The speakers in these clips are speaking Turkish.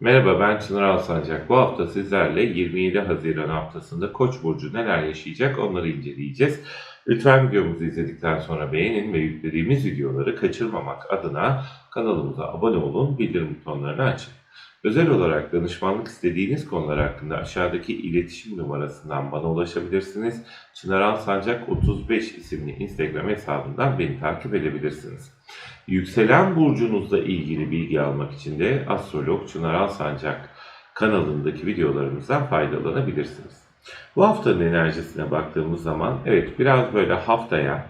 Merhaba ben Çınar Alsancak. Bu hafta sizlerle 27 Haziran haftasında Koç burcu neler yaşayacak onları inceleyeceğiz. Lütfen videomuzu izledikten sonra beğenin ve yüklediğimiz videoları kaçırmamak adına kanalımıza abone olun, bildirim butonlarını açın. Özel olarak danışmanlık istediğiniz konular hakkında aşağıdaki iletişim numarasından bana ulaşabilirsiniz. Çınar Alsancak 35 isimli Instagram hesabından beni takip edebilirsiniz. Yükselen burcunuzla ilgili bilgi almak için de Astrolog Çınar Alsancak kanalındaki videolarımızdan faydalanabilirsiniz. Bu haftanın enerjisine baktığımız zaman evet biraz böyle haftaya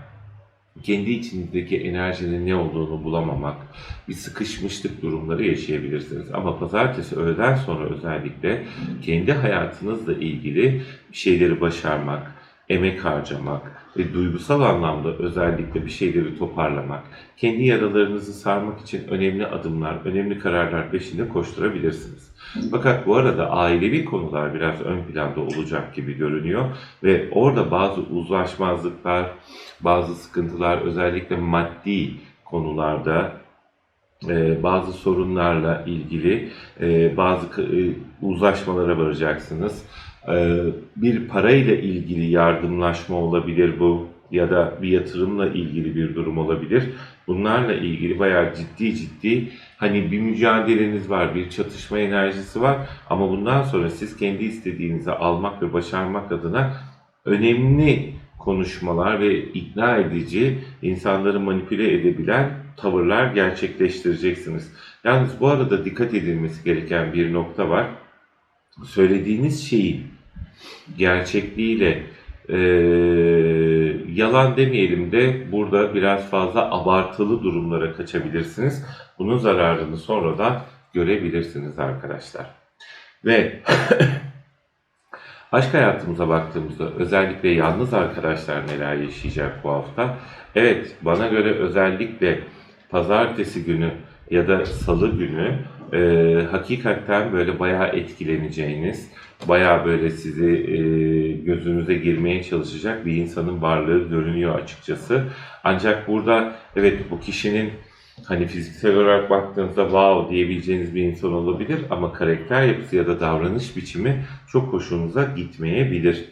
kendi içinizdeki enerjinin ne olduğunu bulamamak, bir sıkışmışlık durumları yaşayabilirsiniz. Ama pazartesi öğleden sonra özellikle kendi hayatınızla ilgili bir şeyleri başarmak, emek harcamak ve duygusal anlamda özellikle bir şeyleri toparlamak, kendi yaralarınızı sarmak için önemli adımlar, önemli kararlar peşinde koşturabilirsiniz. Fakat bu arada ailevi konular biraz ön planda olacak gibi görünüyor ve orada bazı uzlaşmazlıklar, bazı sıkıntılar özellikle maddi konularda e, bazı sorunlarla ilgili e, bazı e, uzlaşmalara varacaksınız. E, bir parayla ilgili yardımlaşma olabilir bu ya da bir yatırımla ilgili bir durum olabilir. Bunlarla ilgili bayağı ciddi ciddi hani bir mücadeleniz var, bir çatışma enerjisi var ama bundan sonra siz kendi istediğinizi almak ve başarmak adına önemli konuşmalar ve ikna edici, insanları manipüle edebilen tavırlar gerçekleştireceksiniz. Yalnız bu arada dikkat edilmesi gereken bir nokta var. Söylediğiniz şeyin gerçekliğiyle e, yalan demeyelim de burada biraz fazla abartılı durumlara kaçabilirsiniz. Bunun zararını sonradan görebilirsiniz arkadaşlar. Ve Aşk hayatımıza baktığımızda özellikle yalnız arkadaşlar neler yaşayacak bu hafta? Evet bana göre özellikle pazartesi günü ya da salı günü e, hakikaten böyle bayağı etkileneceğiniz, bayağı böyle sizi e, gözünüze girmeye çalışacak bir insanın varlığı görünüyor açıkçası. Ancak burada evet bu kişinin hani fiziksel olarak baktığınızda wow diyebileceğiniz bir insan olabilir ama karakter yapısı ya da davranış biçimi çok hoşunuza gitmeyebilir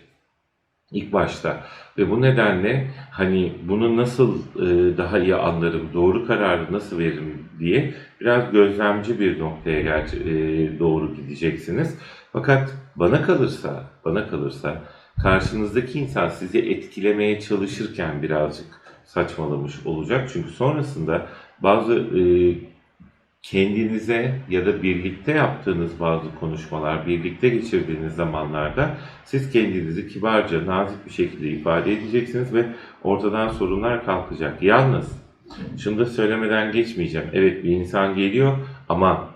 ilk başta. Ve bu nedenle hani bunu nasıl e, daha iyi anlarım, doğru kararı nasıl veririm diye biraz gözlemci bir noktaya gerçi, e, doğru gideceksiniz. Fakat bana kalırsa, bana kalırsa karşınızdaki insan sizi etkilemeye çalışırken birazcık saçmalamış olacak. Çünkü sonrasında bazı e, kendinize ya da birlikte yaptığınız bazı konuşmalar, birlikte geçirdiğiniz zamanlarda siz kendinizi kibarca, nazik bir şekilde ifade edeceksiniz ve ortadan sorunlar kalkacak. Yalnız şunu da söylemeden geçmeyeceğim. Evet bir insan geliyor ama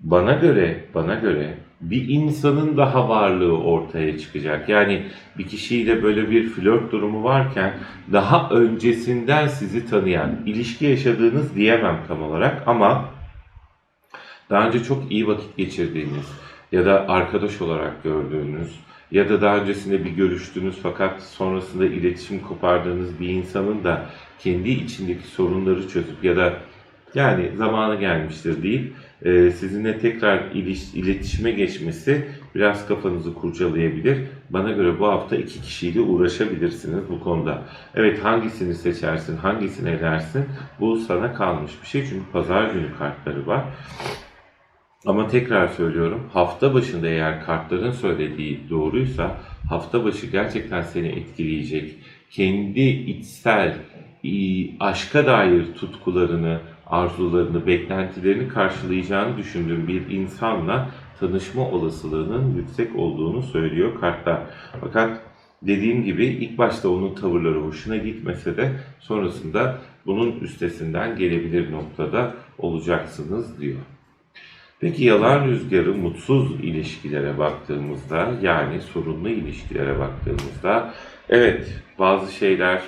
bana göre, bana göre bir insanın daha varlığı ortaya çıkacak. Yani bir kişiyle böyle bir flört durumu varken daha öncesinden sizi tanıyan, ilişki yaşadığınız diyemem tam olarak ama daha önce çok iyi vakit geçirdiğiniz ya da arkadaş olarak gördüğünüz ya da daha öncesinde bir görüştünüz fakat sonrasında iletişim kopardığınız bir insanın da kendi içindeki sorunları çözüp ya da yani zamanı gelmiştir değil e, sizinle tekrar iletişime geçmesi biraz kafanızı kurcalayabilir. Bana göre bu hafta iki kişiyle uğraşabilirsiniz bu konuda. Evet hangisini seçersin, hangisini edersin bu sana kalmış bir şey çünkü pazar günü kartları var. Ama tekrar söylüyorum hafta başında eğer kartların söylediği doğruysa hafta başı gerçekten seni etkileyecek. Kendi içsel aşka dair tutkularını, arzularını, beklentilerini karşılayacağını düşündüğüm bir insanla tanışma olasılığının yüksek olduğunu söylüyor kartlar. Fakat dediğim gibi ilk başta onun tavırları hoşuna gitmese de sonrasında bunun üstesinden gelebilir noktada olacaksınız diyor. Peki yalan rüzgarı mutsuz ilişkilere baktığımızda yani sorunlu ilişkilere baktığımızda evet bazı şeyler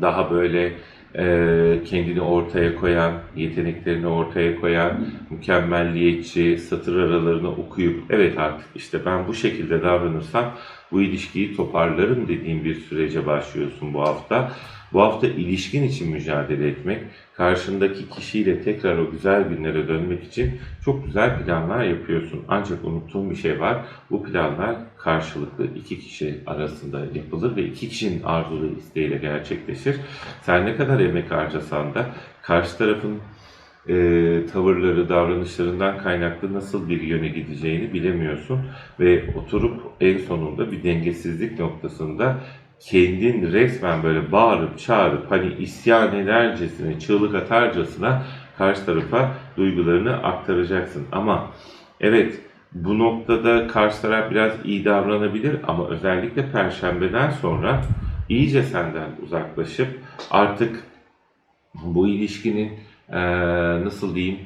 daha böyle e, kendini ortaya koyan, yeteneklerini ortaya koyan, mükemmelliyetçi, satır aralarını okuyup evet artık işte ben bu şekilde davranırsam bu ilişkiyi toparlarım dediğim bir sürece başlıyorsun bu hafta. Bu hafta ilişkin için mücadele etmek, karşındaki kişiyle tekrar o güzel günlere dönmek için çok güzel planlar yapıyorsun. Ancak unuttuğun bir şey var. Bu planlar karşılıklı iki kişi arasında yapılır ve iki kişinin arzu ve isteğiyle gerçekleşir. Sen ne kadar emek harcasan da karşı tarafın e, tavırları, davranışlarından kaynaklı nasıl bir yöne gideceğini bilemiyorsun ve oturup en sonunda bir dengesizlik noktasında kendin resmen böyle bağırıp çağırıp hani isyan edercesine, çığlık atarcasına karşı tarafa duygularını aktaracaksın. Ama evet bu noktada karşı taraf biraz iyi davranabilir ama özellikle perşembeden sonra iyice senden uzaklaşıp artık bu ilişkinin eee, nasıl diyeyim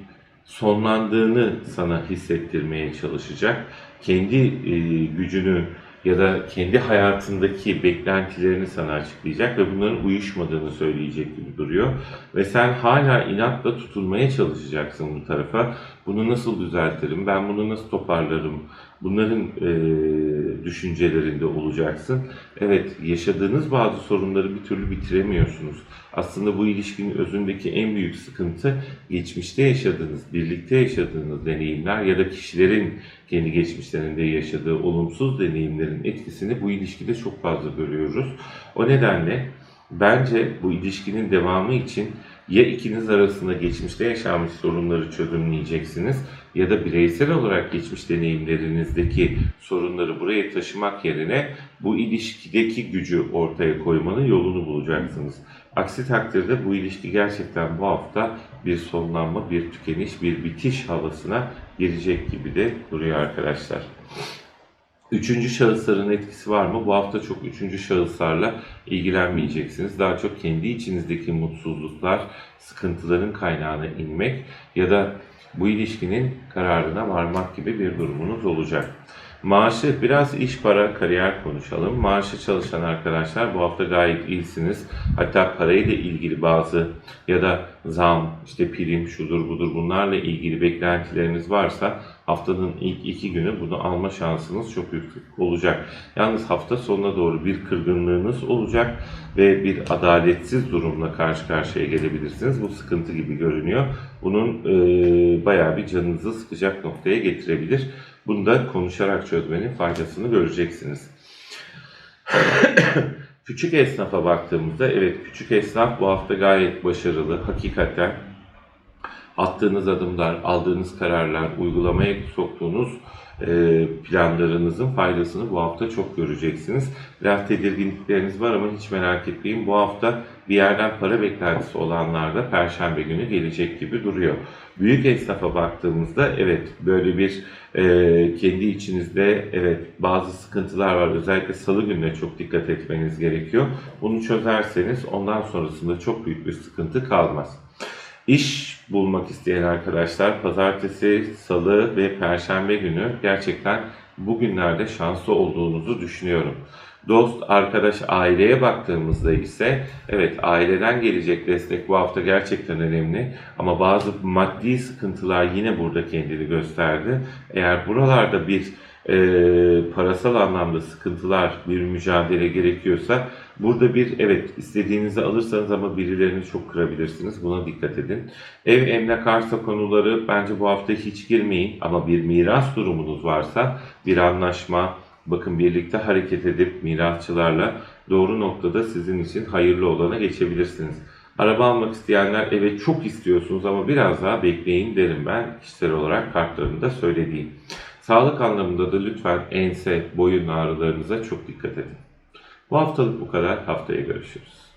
sonlandığını sana hissettirmeye çalışacak. Kendi eee, gücünü ya da kendi hayatındaki beklentilerini sana açıklayacak ve bunların uyuşmadığını söyleyecek gibi duruyor. Ve sen hala inatla tutunmaya çalışacaksın bu tarafa. Bunu nasıl düzeltirim, ben bunu nasıl toparlarım, bunların eee, düşüncelerinde olacaksın. Evet, yaşadığınız bazı sorunları bir türlü bitiremiyorsunuz. Aslında bu ilişkinin özündeki en büyük sıkıntı geçmişte yaşadığınız, birlikte yaşadığınız deneyimler ya da kişilerin kendi geçmişlerinde yaşadığı olumsuz deneyimlerin etkisini bu ilişkide çok fazla görüyoruz. O nedenle bence bu ilişkinin devamı için ya ikiniz arasında geçmişte yaşanmış sorunları çözümleyeceksiniz ya da bireysel olarak geçmiş deneyimlerinizdeki sorunları buraya taşımak yerine bu ilişkideki gücü ortaya koymanın yolunu bulacaksınız. Aksi takdirde bu ilişki gerçekten bu hafta bir sonlanma, bir tükeniş, bir bitiş havasına girecek gibi de duruyor arkadaşlar. Üçüncü şahısların etkisi var mı? Bu hafta çok üçüncü şahıslarla ilgilenmeyeceksiniz. Daha çok kendi içinizdeki mutsuzluklar, sıkıntıların kaynağına inmek ya da bu ilişkinin kararına varmak gibi bir durumunuz olacak. Maaşı biraz iş para kariyer konuşalım. Maaşı çalışan arkadaşlar bu hafta gayet iyisiniz. Hatta parayla ilgili bazı ya da zam, işte prim, şudur budur bunlarla ilgili beklentileriniz varsa haftanın ilk iki günü bunu alma şansınız çok yüksek olacak. Yalnız hafta sonuna doğru bir kırgınlığınız olacak ve bir adaletsiz durumla karşı karşıya gelebilirsiniz. Bu sıkıntı gibi görünüyor. Bunun e, bayağı bir canınızı sıkacak noktaya getirebilir. Bunu da konuşarak çözmenin faydasını göreceksiniz. küçük esnafa baktığımızda evet küçük esnaf bu hafta gayet başarılı. Hakikaten attığınız adımlar, aldığınız kararlar, uygulamaya soktuğunuz e, planlarınızın faydasını bu hafta çok göreceksiniz. Biraz tedirginlikleriniz var ama hiç merak etmeyin. Bu hafta bir yerden para beklentisi olanlarda Perşembe günü gelecek gibi duruyor. Büyük esnafa baktığımızda evet böyle bir e, kendi içinizde evet bazı sıkıntılar var. Özellikle salı gününe çok dikkat etmeniz gerekiyor. Bunu çözerseniz ondan sonrasında çok büyük bir sıkıntı kalmaz. İş bulmak isteyen arkadaşlar pazartesi, salı ve perşembe günü gerçekten bugünlerde şanslı olduğunuzu düşünüyorum. Dost, arkadaş, aileye baktığımızda ise evet aileden gelecek destek bu hafta gerçekten önemli ama bazı maddi sıkıntılar yine burada kendini gösterdi. Eğer buralarda bir e, parasal anlamda sıkıntılar, bir mücadele gerekiyorsa burada bir evet istediğinizi alırsanız ama birilerini çok kırabilirsiniz. Buna dikkat edin. Ev, emlak, arsa konuları bence bu hafta hiç girmeyin ama bir miras durumunuz varsa bir anlaşma, bakın birlikte hareket edip mirasçılarla doğru noktada sizin için hayırlı olana geçebilirsiniz. Araba almak isteyenler evet çok istiyorsunuz ama biraz daha bekleyin derim ben kişisel olarak kartlarında söylediğim. Sağlık anlamında da lütfen ense, boyun ağrılarınıza çok dikkat edin. Bu haftalık bu kadar. Haftaya görüşürüz.